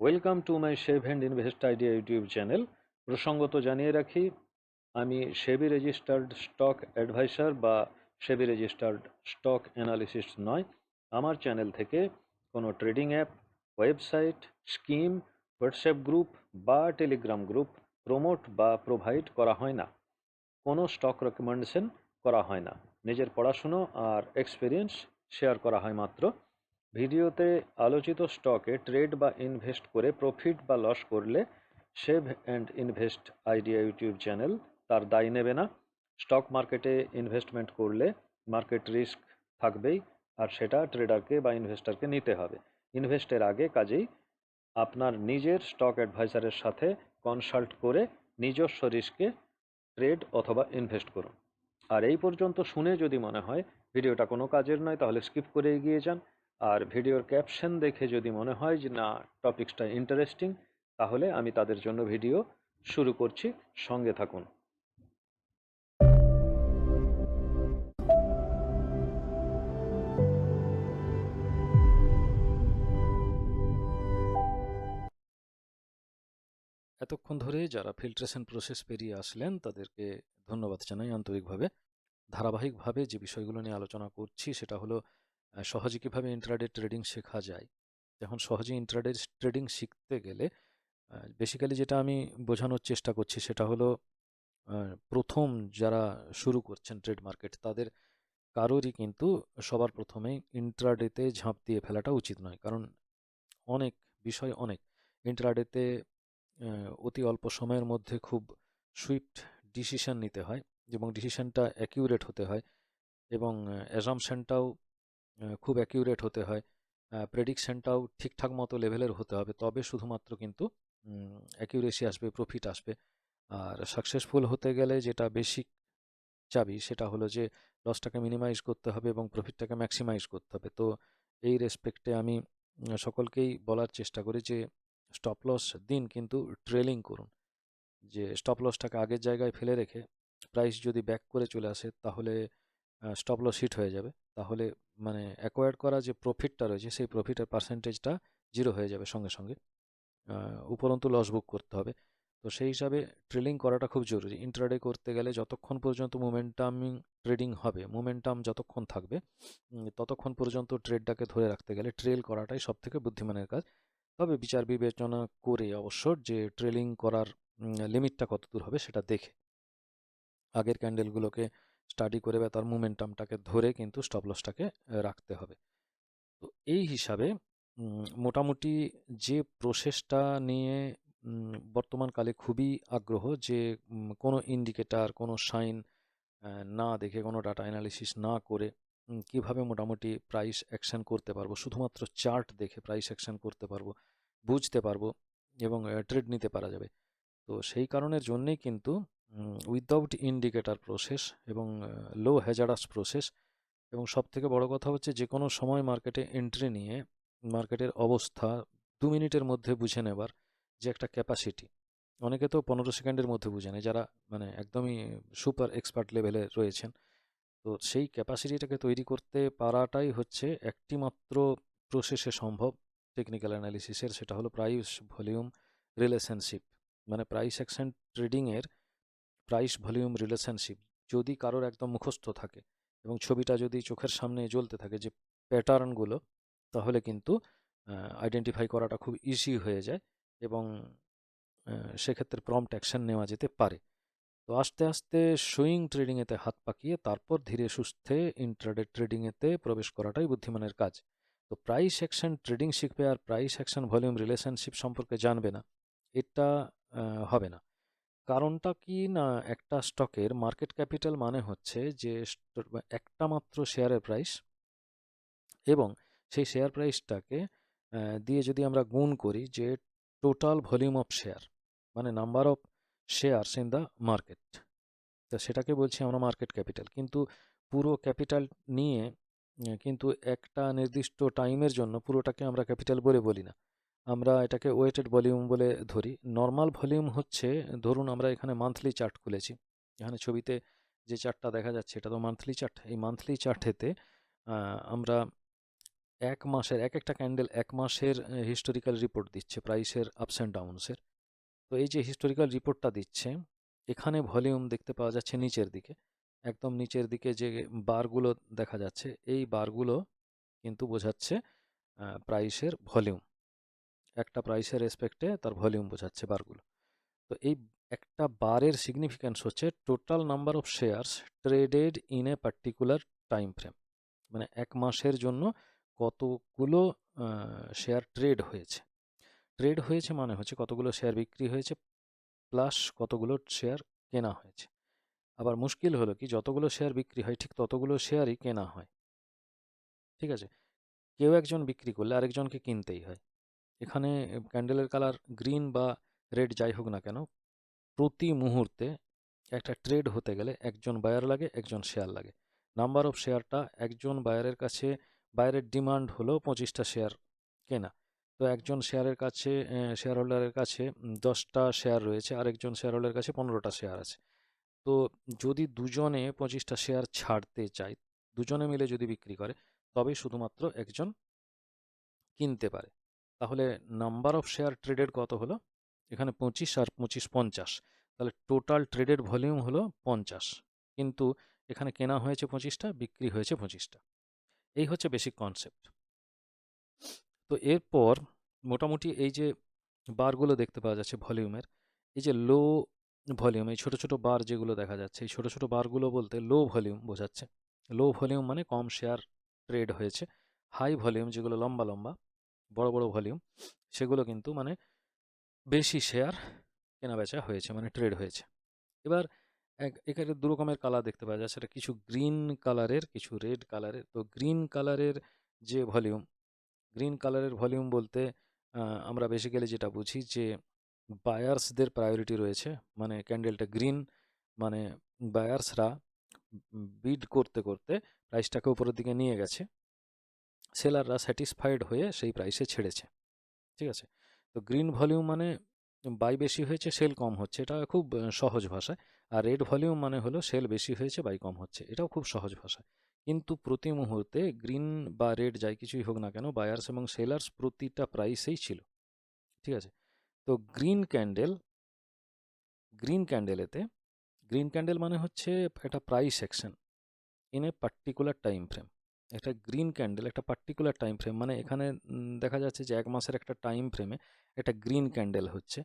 Welcome to my save and invest idea YouTube channel প্রসঙ্গত জানিয়ে রাখি, আমি সেবি রেজিস্টার্ড স্টক অ্যাডভাইসার বা সেবি রেজিস্টার্ড স্টক অ্যানালিসিস নয়। আমার চ্যানেল থেকে কোনো trading app website scheme WhatsApp group বা টেলিগ্রাম গ্রুপ প্রমোট বা প্রোভাইড করা হয় না। কোনো স্টক রেকমেন্ডেশন করা হয় না। নিজের পড়াশুনো আর এক্সপিরিয়েন্স শেয়ার করা হয় মাত্র। ভিডিওতে আলোচিত স্টকে ট্রেড বা ইনভেস্ট করে প্রফিট বা লস করলে save and invest idea YouTube channel তার দায় নেবে না। স্টক মার্কেটে ইনভেস্টমেন্ট করলে মার্কেট রিস্ক থাকবেই আর সেটা ট্রেডারকে বা ইনভেস্টরকে নিতে হবে। ইনভেস্টের আগে কাজেই আপনার নিজের স্টক অ্যাডভাইসারের সাথে কনসাল্ট করে নিজস্ব রিস্কে ট্রেড অথবা ইনভেস্ট করুন। আর এই পর্যন্ত শুনে যদি মনে হয় ভিডিওটা কোনো কাজের নয়, তাহলে স্কিপ করে এগিয়ে যান। আর ভিডিওর ক্যাপশন দেখে যদি মনে হয় যে না, টপিকসটা ইন্টারেস্টিং তাহলে আমি তাদের জন্য ভিডিও শুরু করছি। সঙ্গে থাকুন। এতক্ষণ ধরে যারা ফিল্ট্রেশন প্রসেস পেরিয়ে আসলেন, তাদেরকে ধন্যবাদ জানাই আন্তরিকভাবে। ধারাবাহিকভাবে যে বিষয়গুলো নিয়ে আলোচনা করছি, সেটা হলো সহজে কীভাবে ইন্ট্রাডে ট্রেডিং শেখা যায়? এখন সহজে ইন্ট্রাডে ট্রেডিং শিখতে গেলে বেসিক্যালি যেটা আমি বোঝানোর চেষ্টা করছি সেটা হলো প্রথম যারা শুরু করছেন ট্রেড মার্কেট তাদের কারোরই কিন্তু সবার প্রথমেই ইন্ট্রাডেতে ঝাঁপ দিয়ে ফেলাটা উচিত নয়। কারণ অনেক, বিষয় অনেক। ইন্ট্রাডেতে অতি অল্প সময়ের মধ্যে খুব সুইফট ডিসিশন নিতে হয় এবং ডিসিশনটা অ্যাকিউরেট হতে হয় এবং অ্যাজামশনটাও খুব অ্যাকিউরেট হতে হয়। প্রেডিকশনটাও ঠিকঠাক মতো লেভেলের হতে হবে, তবে শুধুমাত্র কিন্তু অ্যাকিউরেসি আসবে প্রফিট আসবে। আর সাকসেসফুল হতে গেলে যেটা বেসিক চাবি সেটা হলো যে লসটাকে মিনিমাইজ করতে হবে এবং প্রফিটটাকে ম্যাক্সিমাইজ করতে হবে। তো এই রেসপেক্টে আমি সকলকেই বলার চেষ্টা করি যে স্টপ লস দিন কিন্তু ট্রেলিং করুন। যে স্টপ লসটাকে আগের জায়গায় ফেলে রেখে প্রাইস যদি ব্যাক করে চলে আসে, তাহলে স্টপ লস হিট হয়ে যাবে। তাহলে মানে অ্যাকোয়ার্ড করা যে প্রফিটটা রয়েছে, সেই প্রফিটের পার্সেন্টেজটা জিরো হয়ে যাবে সঙ্গে সঙ্গে। উপরন্তু লস বুক করতে হবে। তো সেই হিসাবে ট্রেলিং করাটা খুব জরুরি। ইন্টারডে করতে গেলে যতক্ষণ পর্যন্ত মোমেন্টামিং ট্রেডিং হবে মোমেন্টাম যতক্ষণ থাকবে ততক্ষণ পর্যন্ত ট্রেডটাকে ধরে রাখতে গেলে ট্রেল করাটাই সব থেকে বুদ্ধিমানের কাজ। তবে বিচার বিবেচনা করে অবশ্য যে ট্রেলিং করার লিমিটটা কত দূর হবে সেটা দেখে। আগের ক্যান্ডেলগুলোকে স্টাডি করে বা তার মোমেন্টামটাকে ধরে কিন্তু স্টপ লসটাকে রাখতে হবে। তো এই হিসাবে মোটামুটি যে প্রসেসটা নিয়ে বর্তমানকালে খুবই আগ্রহ যে কোনো ইন্ডিকেটার কোনো সাইন না দেখে, কোনো ডাটা অ্যানালিসিস না করে কীভাবে মোটামুটি প্রাইস অ্যাকশন করতে পারব, শুধুমাত্র চার্ট দেখে প্রাইস অ্যাকশন করতে পারব, বুঝতে পারব এবং ট্রেড নিতে পারা যাবে। তো সেই কারণের জন্যেই কিন্তু উইদাউট ইন্ডিকেটার প্রসেস এবং লো হ্যাজারাস প্রসেস এবং সব থেকে বড় কথা হচ্ছে যে কোনো সময় মার্কেটে এন্ট্রি নিয়ে মার্কেটের অবস্থা দু মিনিটের মধ্যে বুঝে নেবার যে একটা ক্যাপাসিটি অনেকে তো পনেরো সেকেন্ডের মধ্যে বুঝে নেয়, যারা মানে একদমই সুপার এক্সপার্ট লেভেলে রয়েছেন। তো সেই ক্যাপাসিটিটাকে তৈরি করতে পারাটাই হচ্ছে একটি মাত্র প্রসেসে সম্ভব টেকনিক্যাল অ্যানালিসিসের সেটা হলো প্রাইস ভলিউম রিলেশনশিপ মানে প্রাইস অ্যাকশন ট্রেডিংয়ের প্রাইস ভলিউম রিলেশনশিপ যদি কারোর একদম মুখস্থ থাকে এবং ছবিটা যদি চোখের সামনে জ্বলতে থাকে যে প্যাটার্নগুলো তাহলে কিন্তু আইডেন্টিফাই করাটা খুব ইজি হয়ে যায় এবং সেক্ষেত্রে প্রম্পট অ্যাকশন নেওয়া যেতে পারে। তো আস্তে আস্তে সুইং ট্রেডিংয়েতে হাত পাকিয়ে তারপর ধীরে সুস্থে ইন্ট্রাডে ট্রেডিংয়েতে প্রবেশ করাটাই বুদ্ধিমানের কাজ। তো প্রাইস অ্যাকশন ট্রেডিং শিখবে আর প্রাইস অ্যাকশন ভলিউম রিলেশনশিপ সম্পর্কে জানবে না, এটা হবে না। কারণটা কি না একটা স্টকের মার্কেট ক্যাপিটাল মানে হচ্ছে যে একটা মাত্র শেয়ারের প্রাইস এবং সেই শেয়ার প্রাইসটাকে দিয়ে যদি আমরা গুণ করি যে টোটাল ভলিউম অফ শেয়ার মানে number of shares in the market, তো সেটাকে বলছি আমরা মার্কেট ক্যাপিটাল। কিন্তু পুরো ক্যাপিটাল নিয়ে, কিন্তু একটা নির্দিষ্ট টাইমের জন্য পুরোটাকে আমরা ক্যাপিটাল বলে বলি না। আমরা এটাকে ওয়েটেড ভলিউম বলে ধরি। নর্মাল ভলিউম হচ্ছে, ধরুন আমরা এখানে মান্থলি চার্ট খুলেছি। এখানে ছবিতে যে চার্টটা দেখা যাচ্ছে, এটা তো মান্থলি চার্ট এই মান্থলি চার্টেতে আমরা এক মাসের, এক একটা ক্যান্ডেল এক মাসের হিস্টোরিক্যাল রিপোর্ট দিচ্ছে প্রাইসের আপস অ্যান্ড ডাউনসের তো এই যে হিস্টোরিক্যাল রিপোর্টটা দিচ্ছে, এখানে ভলিউম দেখতে পাওয়া যাচ্ছে নিচের দিকে। একদম নিচের দিকে যে বারগুলো দেখা যাচ্ছে, এই বারগুলো কিন্তু বোঝাচ্ছে প্রাইসের ভলিউম একটা প্রাইসের রেসপেক্টে তার ভলিউম বোঝাচ্ছে বারগুলো তো এই একটা বারের সিগনিফিক্যান্স হচ্ছে total number of shares traded in a particular time frame মানে এক মাসের জন্য কতগুলো শেয়ার ট্রেড হয়েছে। ট্রেড হয়েছে মানে হচ্ছে কতগুলো শেয়ার বিক্রি হয়েছে প্লাস কতগুলো শেয়ার কেনা হয়েছে। আবার মুশকিল হলো কি যতগুলো শেয়ার বিক্রি হয় ঠিক ততগুলো শেয়ারই কেনা হয়। ঠিক আছে? কেউ একজন বিক্রি করলে আরেকজনকে কিনতেই হয়। এখানে ক্যান্ডেলের কালার গ্রিন বা রেড যাই হোক না কেন, প্রতি মুহূর্তে একটা ট্রেড হতে গেলে একজন বায়ার লাগে, একজন শেয়ার লাগে। নাম্বার অফ শেয়ারটা একজন বায়ারের কাছে, বায়ারের ডিমান্ড হলো পঁচিশটা শেয়ার কেনা। তো একজন শেয়ারের কাছে শেয়ার হোল্ডারের কাছে দশটা শেয়ার রয়েছে আর একজন শেয়ার হোল্ডারের কাছে পনেরোটা শেয়ার আছে। তো যদি দুজনে পঁচিশটা শেয়ার ছাড়তে চায়, দুজনে মিলে যদি বিক্রি করে, তবেই শুধুমাত্র একজন কিনতে পারে। তাহলে নাম্বার অফ শেয়ার ট্রেডেড কত হলো? এখানে পঁচিশ আর পঁচিশ পঞ্চাশ। তাহলে টোটাল ট্রেডেড ভলিউম হলো পঞ্চাশ। কিন্তু এখানে কেনা হয়েছে পঁচিশটা, বিক্রি হয়েছে পঁচিশটা। এই হচ্ছে বেসিক কনসেপ্ট তো এরপর মোটামুটি এই যে বারগুলো দেখতে পাওয়া যাচ্ছে ভলিউমের এই যে লো ভলিউম এই ছোটো ছোটো বার যেগুলো দেখা যাচ্ছে, এই ছোটো ছোটো বারগুলো বলতে লো ভলিউম বোঝাচ্ছে। লো ভলিউম মানে কম শেয়ার ট্রেড হয়েছে। হাই ভলিউম যেগুলো লম্বা লম্বা বড় বড় ভলিউম, সেগুলো কিন্তু মানে বেশি শেয়ার কেনা বেচা হয়েছে মানে ট্রেড হয়েছে। এবার এখানে দু রকমের কালার দেখতে পাওয়া যায় সেটা কিছু গ্রিন কালারের কিছু রেড কালারের তো গ্রিন কালারের যে ভলিউম গ্রিন কালারের ভলিউম বলতে আমরা বেসিক্যালি যেটা বুঝি যে বায়ার্সদের প্রায়োরিটি রয়েছে মানে ক্যান্ডেলটা গ্রিন মানে বায়ার্সরা বিড করতে করতে প্রাইসটাকে উপরের দিকে নিয়ে গেছে। সেলাররা স্যাটিসফাইড হয়ে সেই প্রাইসে ছেড়েছে। ঠিক আছে? তো গ্রিন ভলিউম মানে বাই বেশি হয়েছে, সেল কম হচ্ছে। এটা খুব সহজ ভাষায় আর রেড ভলিউম মানে হলো সেল বেশি হয়েছে, বাই কম হচ্ছে। এটাও খুব সহজ ভাষায় কিন্তু প্রতি মুহূর্তে গ্রিন বা রেড যাই কিছুই হোক না কেন, বায়ার্স এবং সেলার্স প্রতিটা প্রাইসেই ছিল। ঠিক আছে? তো গ্রিন ক্যান্ডেল, গ্রিন ক্যান্ডেলেতে, গ্রিন ক্যান্ডেল মানে হচ্ছে একটা price section in a particular time frame. একটা গ্রিন ক্যান্ডেল একটা পার্টিকুলার টাইম ফ্রেম মানে এখানে দেখা যাচ্ছে যে এক মাসের একটা টাইম ফ্রেমে একটা গ্রিন ক্যান্ডেল হচ্ছে।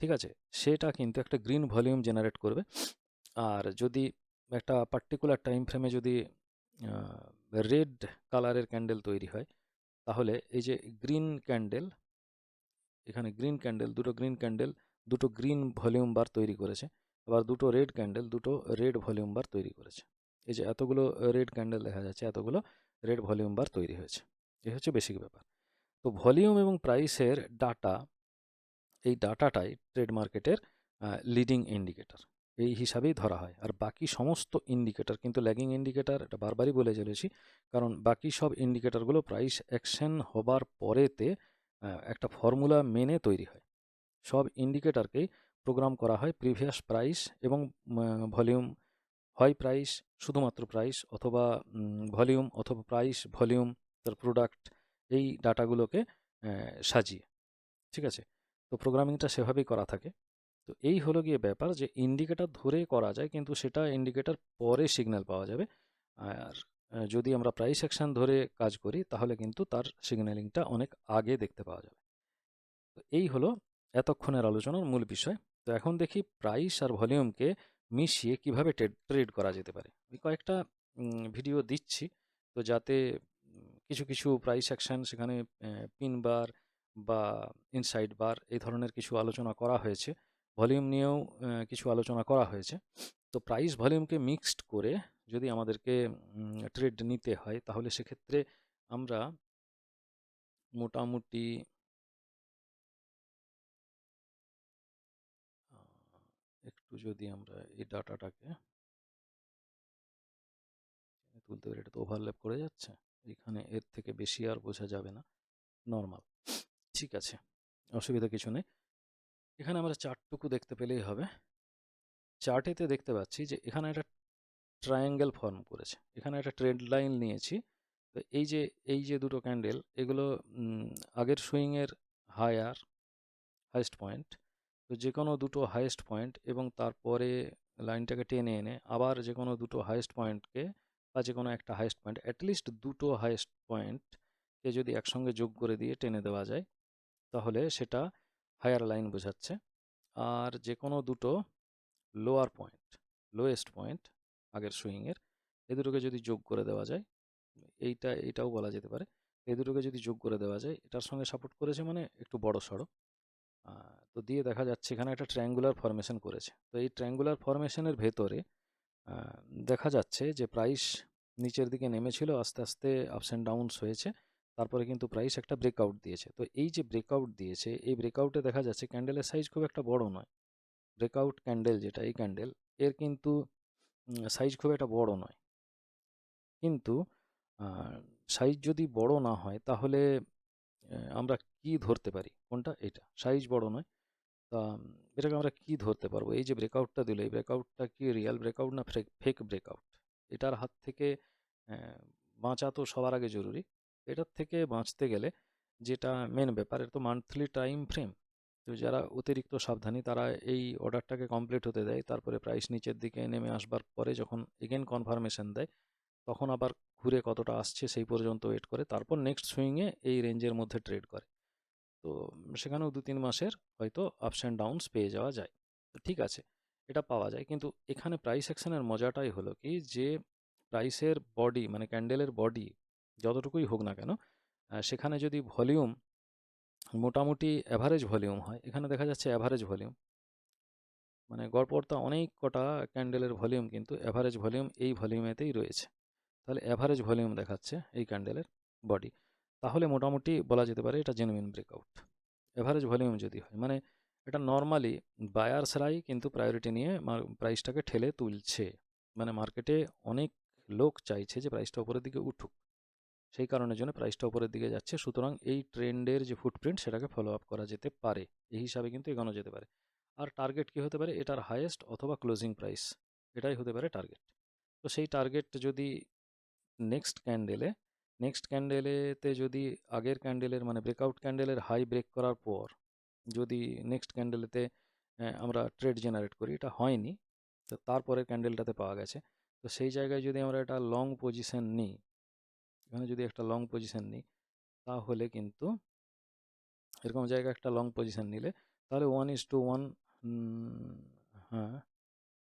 ঠিক আছে? সেটা কিন্তু একটা গ্রিন ভলিউম জেনারেট করবে। আর যদি একটা পার্টিকুলার টাইম ফ্রেমে যদি রেড কালারের ক্যান্ডেল তৈরি হয়, তাহলে এই যে গ্রিন ক্যান্ডেল এখানে গ্রিন ক্যান্ডেল দুটো গ্রিন ক্যান্ডেল দুটো গ্রিন ভলিউম বার তৈরি করেছে। আবার দুটো রেড ক্যান্ডেল দুটো রেড ভলিউম বার তৈরি করেছে। এই যে এতগুলো রেড ক্যান্ডেল দেখা যাচ্ছে, এতগুলো রেড ভলিউম বার তৈরি হয়েছে। এই হচ্ছে বেসিক ব্যাপার। তো ভলিউম এবং প্রাইসের ডাটা এই ডাটাটাই ট্রেড মার্কেটের লিডিং ইন্ডিকেটর এই হিসাবেই ধরা হয়। আর বাকি সমস্ত ইন্ডিকেটর কিন্তু ল্যাগিং ইন্ডিকেটর এটা বারবারই বলে চলেছি। কারণ বাকি সব ইন্ডিকেটরগুলো প্রাইস অ্যাকশন হবার পরেতে একটা ফর্মুলা মেনে তৈরি হয়। সব ইন্ডিকেটরকেই প্রোগ্রাম করা হয় প্রিভিয়াস প্রাইস এবং ভলিউম হয় প্রাইস শুধুমাত্র প্রাইস অথবা ভলিউম অথবা প্রাইস ভলিউম তার প্রোডাক্ট এই ডাটাগুলোকে সাজিয়ে। ঠিক আছে? তো প্রোগ্রামিংটা সেভাবেই করা থাকে। তো এই হলো গিয়ে ব্যাপার যে ইন্ডিকেটার ধরে করা যায় কিন্তু সেটা ইন্ডিকেটার পরে সিগন্যাল পাওয়া যাবে। আর যদি আমরা প্রাইস সেকশন ধরে কাজ করি তাহলে কিন্তু তার সিগন্যালিংটা অনেক আগে দেখতে পাওয়া যাবে। তো এই হলো এতক্ষণের আলোচনার মূল বিষয়। তো এখন দেখি প্রাইস আর ভলিউমকে মিশিয়ে কীভাবে ট্রেড করা যেতে পারে। আমি কয়েকটা ভিডিও দিচ্ছি। তো যাতে কিছু কিছু প্রাইস অ্যাকশন সেখানে পিন বার বা ইনসাইড বার এই ধরনের কিছু আলোচনা করা হয়েছে। ভলিউম নিয়েও কিছু আলোচনা করা হয়েছে। তো প্রাইস ভলিউমকে মিক্সড করে যদি আমাদেরকে ট্রেড নিতে হয়, তাহলে সেক্ষেত্রে আমরা মোটামুটি একটু যদি আমরা এই ডাটাটাকে তুলতে পারি, এটা তো ওভারল্যাপ করে যাচ্ছে। এখানে এর থেকে বেশি আর বোঝা যাবে না। নর্মাল ঠিক আছে। অসুবিধা কিছু নেই। এখানে আমরা চার্টটুকু দেখতে পেলেই হবে। চার্টেতে দেখতে পাচ্ছি যে এখানে একটা ট্রায়াঙ্গেল ফর্ম করেছে। এখানে একটা ট্রেড লাইন নিয়েছি। তো এই যে এই যে দুটো ক্যান্ডেল এগুলো আগের সুইংয়ের হায়ার হাইস্ট পয়েন্ট তো যে কোনো দুটো হাইয়েস্ট পয়েন্ট এবং তারপরে লাইনটাকে টেনে এনে আবার যে কোনো দুটো হাইয়েস্ট পয়েন্টকে বা যে কোনো একটা হাইয়েস্ট পয়েন্ট অ্যাটলিস্ট দুটো হাইয়েস্ট পয়েন্টকে যদি একসঙ্গে যোগ করে দিয়ে টেনে দেওয়া যায়, তাহলে সেটা হায়ার লাইন বোঝাচ্ছে। আর যে কোনো দুটো লোয়ার পয়েন্ট লোয়েস্ট পয়েন্ট আগের সুইংয়ের এ দুটোকে যদি যোগ করে দেওয়া যায়, এইটা এইটাও বলা যেতে পারে এই দুটোকে যদি যোগ করে দেওয়া যায়, এটার সঙ্গে সাপোর্ট করেছে মানে একটু বড় সড়ো তো দিয়ে দেখা যাচ্ছে এখানে একটা ট্রায়াঙ্গুলার ফরমেশন করেছে। তো এই ট্রায়াঙ্গুলার ফরমেশনের ভেতরে দেখা যাচ্ছে যে প্রাইস নিচের দিকে নেমেছিল, আস্তে আস্তে আপস অ্যান্ড ডাউনস হয়েছে, তারপরে কিন্তু প্রাইস একটা ব্রেকআউট দিয়েছে। তো এই যে ব্রেকআউট দিয়েছে, এই ব্রেকআউটে দেখা যাচ্ছে ক্যান্ডেলের সাইজ খুব একটা বড় নয়। ব্রেকআউট ক্যান্ডেল যেটা, এই ক্যান্ডেল এর কিন্তু সাইজ খুব একটা বড় নয়। কিন্তু সাইজ যদি বড় না হয়, তাহলে আমরা কি ধরতে পারি? কোনটা? এটা। সাইজ বড় নয়। তা এটাকে আমরা কি ধরতে পারব? এই যে ব্রেকআউটটা দিল, এই ব্রেকআউটটা কি রিয়েল ব্রেকআউট না ফেক ব্রেকআউট এটার হাত থেকে বাঁচা তো সবার আগে জরুরি। এটার থেকে বাঁচতে গেলে যেটা মেন ব্যাপার, এটা তো মান্থলি টাইম ফ্রেম তো যারা অতিরিক্ত সাবধানী, তারা এই অর্ডারটাকে কমপ্লিট হতে দেয়। তারপরে প্রাইস নিচের দিকে নেমে আসবার পরে যখন এগেন কনফার্মেশন দেয়, তখন আবার ঘুরে কতটা আসছে সেই পর্যন্ত ওয়েট করে। তারপর নেক্সট সুইংয়ে এই রেঞ্জের মধ্যে ট্রেড করে। তো সেখানেও দু তিন মাসের হয়তো আপস অ্যান্ড ডাউনস পেয়ে যাওয়া যায়। তো ঠিক আছে, এটা পাওয়া যায়। কিন্তু এখানে প্রাইস অ্যাকশনের মজাটাই হলো কি যে প্রাইসের বডি মানে ক্যান্ডেলের বডি যতটুকুই হোক না কেন সেখানে যদি ভলিউম মোটামুটি অ্যাভারেজ ভলিউম হয়, এখানে দেখা যাচ্ছে অ্যাভারেজ ভলিউম মানে গড়পড়তা অনেক কটা ক্যান্ডেলের ভলিউম কিন্তু অ্যাভারেজ ভলিউম এই ভলিউমেতেই রয়েছে। তাহলে অ্যাভারেজ ভলিউম দেখাচ্ছে এই ক্যান্ডেলের বডি তাহলে মোটামুটি বলা যেতে পারে এটা জেনুইন ব্রেকআউট অ্যাভারেজ ভলিউম যদি হয় মানে এটা নর্মালি বায়ার্সরাই কিন্তু প্রায়োরিটি নিয়ে প্রাইসটাকে ঠেলে তুলছে। মানে মার্কেটে অনেক লোক চাইছে যে প্রাইসটা উপরের দিকে উঠুক। সেই কারণের জন্য প্রাইসটা উপরের দিকে যাচ্ছে। সুতরাং এই ট্রেন্ডের যে ফুটপ্রিন্ট সেটাকে ফলো আপ করা যেতে পারে। এই হিসাবে কিন্তু এগোনো যেতে পারে। আর টার্গেট কি হতে পারে? এটার হাইয়েস্ট অথবা ক্লোজিং প্রাইস এটাই হতে পারে টার্গেট তো সেই টার্গেট যদি নেক্সট ক্যান্ডেলে নেক্সট ক্যান্ডেলেতে যদি আগের ক্যান্ডেলের মানে ব্রেকআউট ক্যান্ডেলের হাই ব্রেক করার পর, যদি নেক্সট ক্যান্ডেলেতে আমরা ট্রেড জেনারেট করি, এটা হয়নি, তো তারপরের ক্যান্ডেলটাতে পাওয়া গেছে। তো সেই জায়গায় যদি আমরা একটা লং পজিশন নিই, এখানে যদি একটা লং পজিশন নিই, তাহলে কিন্তু এরকম জায়গায় একটা লং পজিশন নিলে, তাহলে ওয়ান ইস টু ওয়ান হ্যাঁ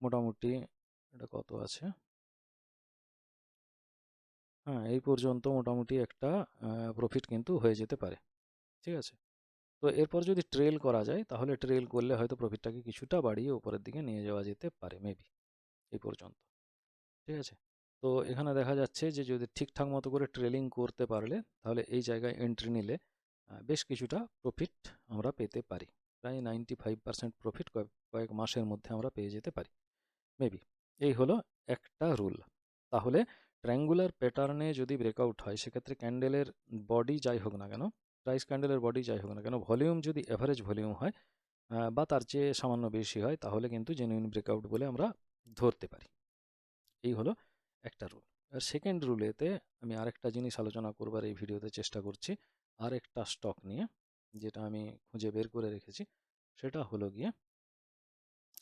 মোটামুটি এটা কত আছে? হ্যাঁ এই পর্যন্ত মোটামুটি একটা প্রফিট কিন্তু হয়ে যেতে পারে। ঠিক আছে? তো এরপর যদি ট্রেল করা যায়, তাহলে ট্রেল করলে হয়তো প্রফিটটাকে কিছুটা বাড়িয়ে উপরের দিকে নিয়ে যাওয়া যেতে পারে মেবি এই পর্যন্ত। ঠিক আছে? তো এখানে দেখা যাচ্ছে যে যদি ঠিকঠাক মতো করে ট্রেলিং করতে পারলে, তাহলে এই জায়গায় এন্ট্রি নিলে বেশ কিছুটা প্রফিট আমরা পেতে পারি। প্রায় নাইনটি ফাইভ পার্সেন্ট প্রফিট কয়েক মাসের মধ্যে আমরা পেয়ে যেতে পারি মেবি এই হলো একটা রুল তাহলে ট্রায়াঙ্গুলার প্যাটার্নে যদি ব্রেকআউট হয়, সেক্ষেত্রে ক্যান্ডেলের বডি যাই হোক না কেন প্রাইস ক্যান্ডেলের বডি যাই হোক না কেন ভলিউম যদি অ্যাভারেজ ভলিউম হয় বা তার চেয়ে সামান্য বেশি হয়, তাহলে কিন্তু জেনুইন ব্রেকআউট বলে আমরা ধরতে পারি। এই হলো একটা রুল আর সেকেন্ড রুলেতে আমি আরেকটা জিনিস আলোচনা করবার এই ভিডিওতে চেষ্টা করছি, আরেকটা স্টক নিয়ে, যেটা আমি খুঁজে বের করে রেখেছি, সেটা হলো গিয়ে,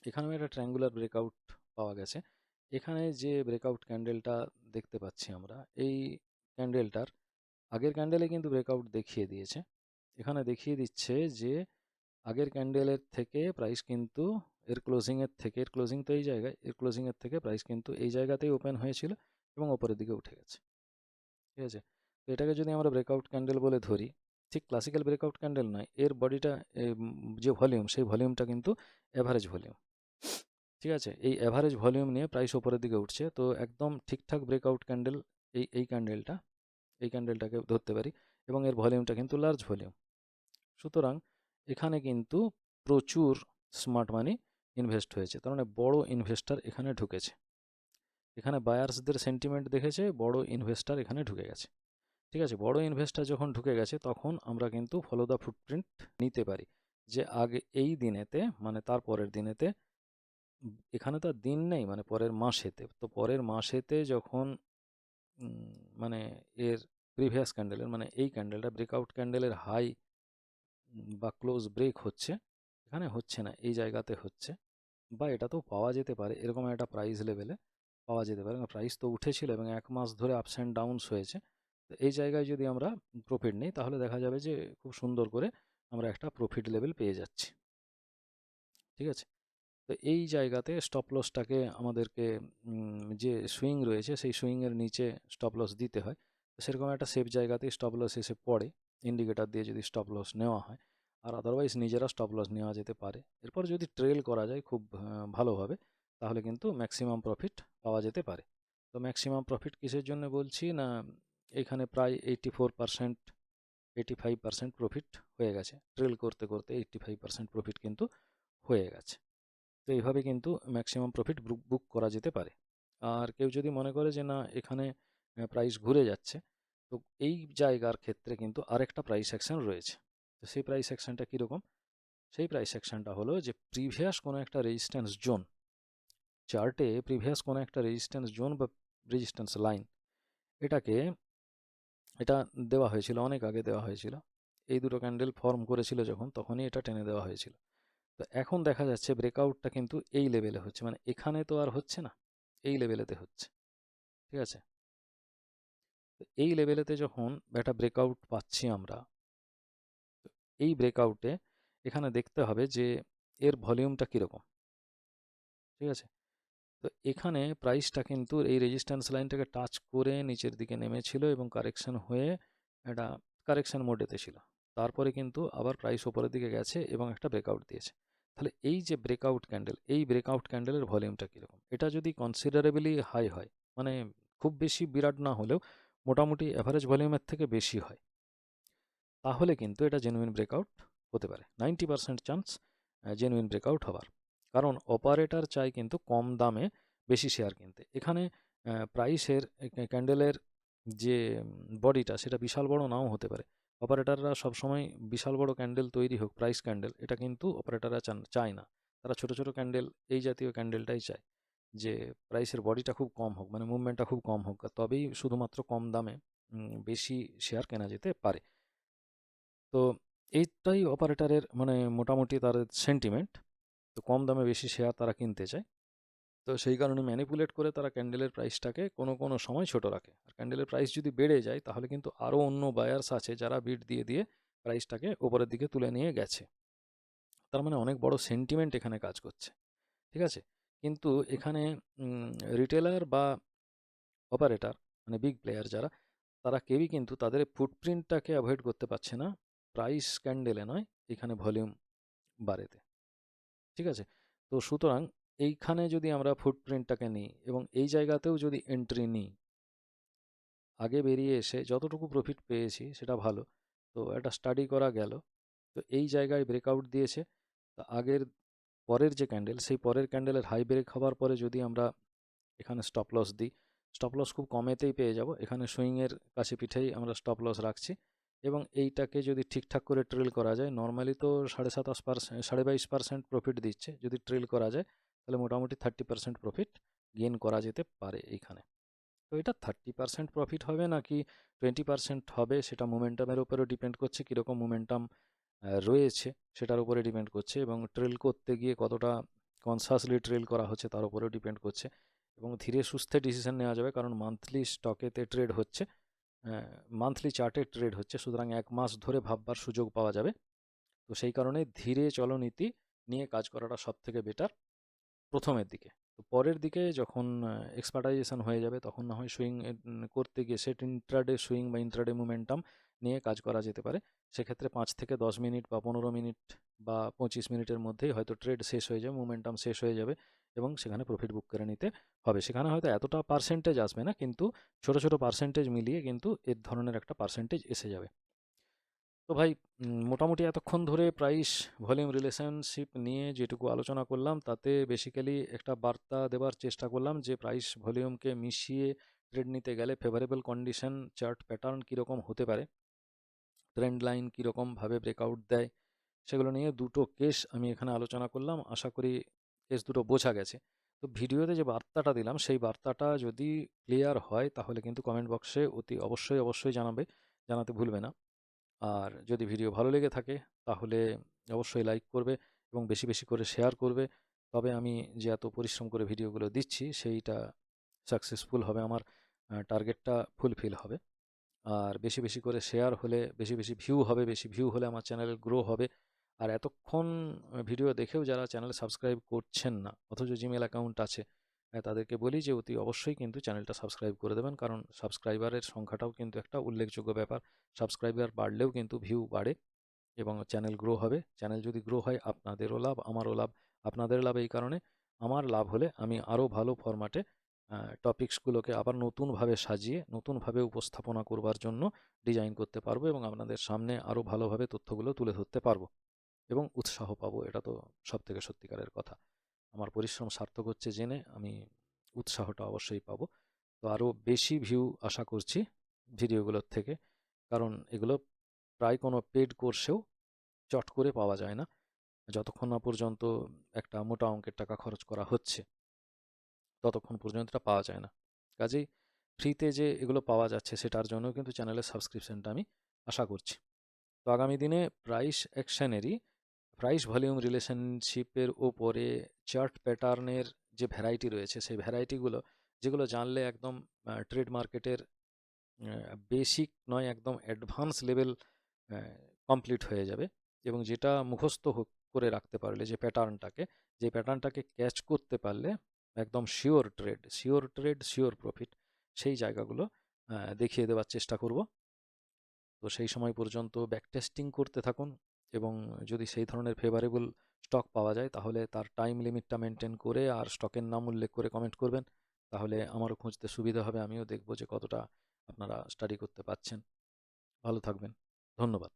এখানেও একটা ট্রায়াঙ্গুলার ব্রেকআউট পাওয়া গেছে। এখানে যে ব্রেকআউট ক্যান্ডেলটা দেখতে পাচ্ছি আমরা, এই ক্যান্ডেলটার আগের ক্যান্ডেলে কিন্তু ব্রেকআউট দেখিয়ে দিয়েছে। এখানে দেখিয়ে দিচ্ছে যে, আগের ক্যান্ডেলের থেকে প্রাইস কিন্তু এর ক্লোজিংয়ের থেকে, এর ক্লোজিং তো এই জায়গায়, এর ক্লোজিংয়ের থেকে প্রাইস কিন্তু এই জায়গাতেই ওপেন হয়েছিল এবং ওপরের দিকে উঠে গেছে। ঠিক আছে? তো এটাকে যদি আমরা ব্রেকআউট ক্যান্ডেল বলে ধরি, ঠিক ক্লাসিক্যাল ব্রেকআউট ক্যান্ডেল নয়, এর বডিটা যে ভলিউম সেই ভলিউমটা কিন্তু অ্যাভারেজ ভলিউম ঠিক আছে? এই অ্যাভারেজ ভলিউম নিয়ে প্রাইস ওপরের দিকে উঠছে। তো একদম ঠিকঠাক ব্রেকআউট ক্যান্ডেল এই এই ক্যান্ডেলটা এই ক্যান্ডেলটাকে ধরতে পারি এবং এর ভলিউমটা কিন্তু লার্জ ভলিউম সুতরাং এখানে কিন্তু প্রচুর স্মার্ট মানি ইনভেস্ট হয়েছে। তার মানে বড় ইনভেস্টার এখানে ঢুকেছে। এখানে বায়ার্সদের সেন্টিমেন্ট দেখেছে, বড় ইনভেস্টার এখানে ঢুকে গেছে। ঠিক আছে? বড় ইনভেস্টার যখন ঢুকে গেছে, তখন আমরা কিন্তু ফলো দ্য ফুটপ্রিন্ট নিতে পারি। যে আগে এই দিনেতে মানে তার পরের দিনেতে এখানে তো আর দিন নেই মানে পরের মাসেতে। তো পরের মাসেতে যখন মানে এর প্রিভিয়াস ক্যান্ডেলের মানে এই ক্যান্ডেলটা ব্রেকআউট ক্যান্ডেলের হাই বা ক্লোজ ব্রেক হচ্ছে, এখানে হচ্ছে না, এই জায়গাতে হচ্ছে। বা এটাতেও পাওয়া যেতে পারে, এরকম একটা প্রাইস লেভেলে পাওয়া যেতে পারে প্রাইস তো উঠেছিল এবং এক মাস ধরে আপস অ্যান্ড ডাউনস হয়েছে। তো এই জায়গায় যদি আমরা প্রফিট নিই, তাহলে দেখা যাবে যে খুব সুন্দর করে আমরা একটা প্রফিট লেভেল পেয়ে যাচ্ছি। ঠিক আছে? তো এই জায়গাতে স্টপ লসটাকে আমাদেরকে যে সুইং রয়েছে, সেই সুইংয়ের নিচে স্টপ লস দিতে হয়। তো সেরকম একটা সেফ জায়গাতেই স্টপ লস এসে পড়ে। ইন্ডিকেটার দিয়ে যদি স্টপ লস নেওয়া হয়, আর আদারওয়াইজ নিজেরা স্টপ লস নেওয়া যেতে পারে। এরপর যদি ট্রেল করা যায় খুব ভালোভাবে, তাহলে কিন্তু ম্যাক্সিমাম প্রফিট পাওয়া যেতে পারে। তো ম্যাক্সিমাম প্রফিট কিসের জন্য বলছি না, এখানে প্রায় eighty four percent eighty five percent profit হয়ে গেছে। ট্রেল করতে করতে এইট্টি ফাইভ পার্সেন্ট প্রফিট কিন্তু হয়ে গেছে। তো এইভাবে কিন্তু ম্যাক্সিমাম প্রফিট বুক করা যেতে পারে। আর কেউ যদি মনে করে যে না, এখানে প্রাইস ঘুরে যাচ্ছে, তো এই জায়গার ক্ষেত্রে কিন্তু আরেকটা প্রাইস অ্যাকশন রয়েছে। তো সেই প্রাইস অ্যাকশনটা কীরকম? সেই প্রাইস অ্যাকশনটা হলো যে প্রিভিয়াস কোনো একটা রেজিস্ট্যান্স জোন চার্টে প্রিভিয়াস কোনো একটা রেজিস্ট্যান্স জোন বা রেজিস্ট্যান্স লাইন এটাকে, এটা দেওয়া হয়েছিল, অনেক আগে দেওয়া হয়েছিল। এই দুটো ক্যান্ডেল ফর্ম করেছিল যখন, তখনই এটা টেনে দেওয়া হয়েছিল। তো এখন দেখা যাচ্ছে ব্রেকআউটটা কিন্তু এই লেভেলে হচ্ছে। মানে এখানে তো আর হচ্ছে না, এই লেভেলেতে হচ্ছে। ঠিক আছে? এই লেভেলেতে যখন একটা ব্রেকআউট পাচ্ছি আমরা এই ব্রেকআউটে এখানে দেখতে হবে যে এর ভলিউমটা কীরকম। ঠিক আছে? তো এখানে প্রাইসটা কিন্তু এই রেজিস্ট্যান্স লাইনটাকে টাচ করে নিচের দিকে নেমেছিল এবং কারেকশন হয়ে একটা কারেকশন মোডেতে ছিল। তারপরে কিন্তু আবার প্রাইস ওপরের দিকে গেছে এবং একটা ব্রেকআউট দিয়েছে। তাহলে এই যে ব্রেকআউট ক্যান্ডেল এই ব্রেকআউট ক্যান্ডেলের ভলিউমটা কীরকম? এটা যদি কনসিডারেবলি হাই হয় মানে খুব বেশি বিরাট না হলেও মোটামুটি অ্যাভারেজ ভলিউমের থেকে বেশি হয়, তাহলে কিন্তু এটা জেনুইন ব্রেকআউট হতে পারে। Ninety percent chance genuine breakout হওয়ার। কারণ অপারেটর চাই কিন্তু কম দামে বেশি শেয়ার কিনতে। এখানে প্রাইসের ক্যান্ডেলের যে বডিটা সেটা বিশাল বড় নাও হতে পারে। অপারেটররা সবসময় বিশাল বড় ক্যান্ডেল তৈরি হোক প্রাইস ক্যান্ডেল এটা কিন্তু অপারেটররা চান, চায় না। তারা ছোট ছোট ক্যান্ডেল এই জাতীয় ক্যান্ডেলটাই চায় যে প্রাইসের বডিটা খুব কম হোক মানে মুভমেন্টটা খুব কম হোক তবেই শুধুমাত্র কম দামে বেশি শেয়ার কেনা যেতে পারে। তো এইটাই অপারেটারের মানে মোটামুটি তার সেন্টিমেন্ট তো কম দামে বেশি শেয়ার তারা কিনতে চায়। তো সেই কারণে ম্যানিপুলেট করে তারা ক্যান্ডেলের প্রাইসটাকে কোনো কোনো সময় ছোট রাখে। আর ক্যান্ডেলের প্রাইস যদি বেড়ে যায়, তাহলে কিন্তু আরও অন্য বায়ার্স আছে যারা বিট দিয়ে দিয়ে প্রাইসটাকে ওপরের দিকে তুলে নিয়ে গেছে। তার মানে অনেক বড় সেন্টিমেন্ট এখানে কাজ করছে। ঠিক আছে? কিন্তু এখানে রিটেলার বা অপারেটার মানে বিগ প্লেয়ার যারা, তারা কেউই কিন্তু তাদের ফুটপ্রিন্টটাকে অ্যাভয়েড করতে পারছে না প্রাইস ক্যান্ডেলে নয়, এখানে ভলিউম বাড়েতে। ঠিক আছে? তো সুতরাং এইখানে যদি আমরা ফুটপ্রিন্টটাকে নিই এবং এই জায়গাতেও যদি এন্ট্রি নিই, আগে বেরিয়ে এসে যতটুকু প্রফিট পেয়েছি সেটা ভালো। তো একটা স্টাডি করা গেল। তো এই জায়গায় ব্রেকআউট দিয়েছে। তো আগের পরের যে ক্যান্ডেল সেই পরের ক্যান্ডেলের হাই ব্রেক হওয়ার পরে যদি আমরা এখানে স্টপ লস দিই স্টপ লস খুব কমেতেই পেয়ে যাব। এখানে সুইংয়ের কাছে পিঠেই আমরা স্টপ লস রাখছি এবং এইটাকে যদি ঠিকঠাক করে ট্রেল করা যায় নর্মালি তো সাড়ে সাতাশ পার্সেন্ট সাড়ে বাইশ পার্সেন্ট প্রফিট দিচ্ছে যদি ট্রেল করা যায়। তাহলে মোটামুটি থার্টি পার্সেন্ট প্রফিট গেন করা যেতে পারে এইখানে। তো এটা থার্টি পার্সেন্ট প্রফিট হবে নাকি টোয়েন্টি পার্সেন্ট হবে সেটা মোমেন্টামের উপরেও ডিপেন্ড করছে, কীরকম মোমেন্টাম রয়েছে সেটার উপরে ডিপেন্ড করছে এবং ট্রেল করতে গিয়ে কতটা কনসাসলি ট্রেল করা হচ্ছে তার উপরেও ডিপেন্ড করছে এবং ধীরে সুস্থে ডিসিশন নেওয়া যাবে কারণ মান্থলি স্টকেতে ট্রেড হচ্ছে মান্থলি চার্টে ট্রেড হচ্ছে, সুতরাং এক মাস ধরে ভাববার সুযোগ পাওয়া যাবে। তো সেই কারণে ধীরে চলনীতি নিয়ে কাজ করাটা সব থেকে বেটার প্রথমের দিকে। পরের দিকে যখন এক্সপার্টাইজেশন হয়ে যাবে, তখন না হয় সুইং করতে গিয়ে সেট ইন্ট্রাডে সুইং বা ইন্ট্রাডে মোমেন্টাম নিয়ে কাজ করা যেতে পারে। সেক্ষেত্রে পাঁচ থেকে দশ মিনিট বা পনেরো মিনিট বা পঁচিশ মিনিটের মধ্যেই হয়তো ট্রেড শেষ হয়ে যাবে মোমেন্টাম শেষ হয়ে যাবে এবং সেখানে প্রফিট বুক করে নিতে হবে। সেখানে হয়তো এতটা পার্সেন্টেজ আসবে না, কিন্তু ছোট ছোট পার্সেন্টেজ মিলিয়ে কিন্তু এর ধরনের একটা পার্সেন্টেজ এসে যাবে। তো ভাই মোটামুটি এতক্ষণ ধরে প্রাইস ভলিউম রিলেশনশিপ নিয়ে যেটুকু আলোচনা করলাম, তাতে বেসিক্যালি একটা বার্তা দেওয়ার চেষ্টা করলাম যে প্রাইস ভলিউমকে মিশিয়ে ট্রেড নিতে গেলে ফেভারেবল কন্ডিশন চার্ট প্যাটার্ন কীরকম হতে পারে ট্রেন্ড লাইন কীরকমভাবে ব্রেকআউট দেয়, সেগুলো নিয়ে দুটো কেস আমি এখানে আলোচনা করলাম, আশা করি কেস দুটো বোঝা গেছে। তো ভিডিওতে যে বার্তাটা দিলাম, সেই বার্তাটা যদি ক্লিয়ার হয়, তাহলে কিন্তু কমেন্ট বক্সে অতি অবশ্যই অবশ্যই জানাবে, জানাতে ভুলবে না। আর যদি ভিডিও ভালো লেগে থাকে, তাহলে অবশ্যই লাইক করবে এবং বেশি বেশি করে শেয়ার করবে। তবে আমি যে এত পরিশ্রম করে ভিডিওগুলো দিচ্ছি, সেইটা সাকসেসফুল হবে আমার টার্গেটটা ফুলফিল হবে। আর বেশি বেশি করে শেয়ার হলে, বেশি বেশি ভিউ হবে, বেশি ভিউ হলে আমার চ্যানেল গ্রো হবে। আর এতক্ষণ ভিডিও দেখেও যারা চ্যানেল সাবস্ক্রাইব করছেন না, অথচ জিমেল অ্যাকাউন্ট আছে তাদেরকে বলি যে, অতি অবশ্যই কিন্তু চ্যানেলটা সাবস্ক্রাইব করে দেবেন। কারণ সাবস্ক্রাইবারের সংখ্যাটাও কিন্তু একটা উল্লেখযোগ্য ব্যাপার। সাবস্ক্রাইবার বাড়লেও কিন্তু ভিউ বাড়ে এবং চ্যানেল গ্রো হবে। চ্যানেল যদি গ্রো হয়, আপনাদেরও লাভ, আমারও লাভ, আপনাদের লাভ এই কারণে। আমার লাভ হলে আমি আরও ভালো ফরম্যাটে টপিকসগুলোকে আবার নতুনভাবে সাজিয়ে, নতুনভাবে উপস্থাপনা করবার জন্য ডিজাইন করতে পারব এবং আপনাদের সামনে আরও ভালোভাবে তথ্যগুলো তুলে ধরতে পারব এবং উৎসাহ পাবো। এটা তো সব থেকে সত্যিকারের কথা। আমার পরিশ্রম সার্থক হচ্ছে জেনে আমি উৎসাহটা অবশ্যই পাবো। তো আরও বেশি ভিউ আশা করছি ভিডিওগুলোর থেকে। কারণ এগুলো প্রায় কোনো পেড কোর্সেও চট করে পাওয়া যায় না। যতক্ষণ না পর্যন্ত একটা মোটা অঙ্কের টাকা খরচ করা হচ্ছে, ততক্ষণ পর্যন্ত এটা পাওয়া যায় না। কাজেই ফ্রিতে যে এগুলো পাওয়া যাচ্ছে সেটার জন্য কিন্তু চ্যানেলের সাবস্ক্রিপশনটা আমি আশা করছি। তো আগামী দিনে প্রাইস অ্যাকশনেরই প্রাইস ভলিউম রিলেশনশিপের ওপরে চার্ট প্যাটার্নের যে ভ্যারাইটি রয়েছে, সেই ভ্যারাইটিগুলো যেগুলো জানলে একদম ট্রেড মার্কেটের বেসিক নয়, একদম অ্যাডভান্স লেভেল কমপ্লিট হয়ে যাবে। এবং যেটা মুখস্থ করে রাখতে পারলে যে প্যাটার্নটাকে যে প্যাটার্নটাকে ক্যাচ করতে পারলে একদম sure trade sure trade sure profit সেই জায়গাগুলো দেখিয়ে দেওয়ার চেষ্টা করব। তো সেই সময় পর্যন্ত ব্যাক টেস্টিং করতে থাকুন। এবং যদি সেই ধরনের ফেভারেবল স্টক পাওয়া যায়, তাহলে তার টাইম লিমিটটা মেনটেন করে আর স্টকের নাম উল্লেখ করে কমেন্ট করবেন। তাহলে আমারও খুঁজতে সুবিধা হবে, আমিও দেখব যে কতটা আপনারা স্টাডি করতে পারছেন। ভালো থাকবেন। ধন্যবাদ।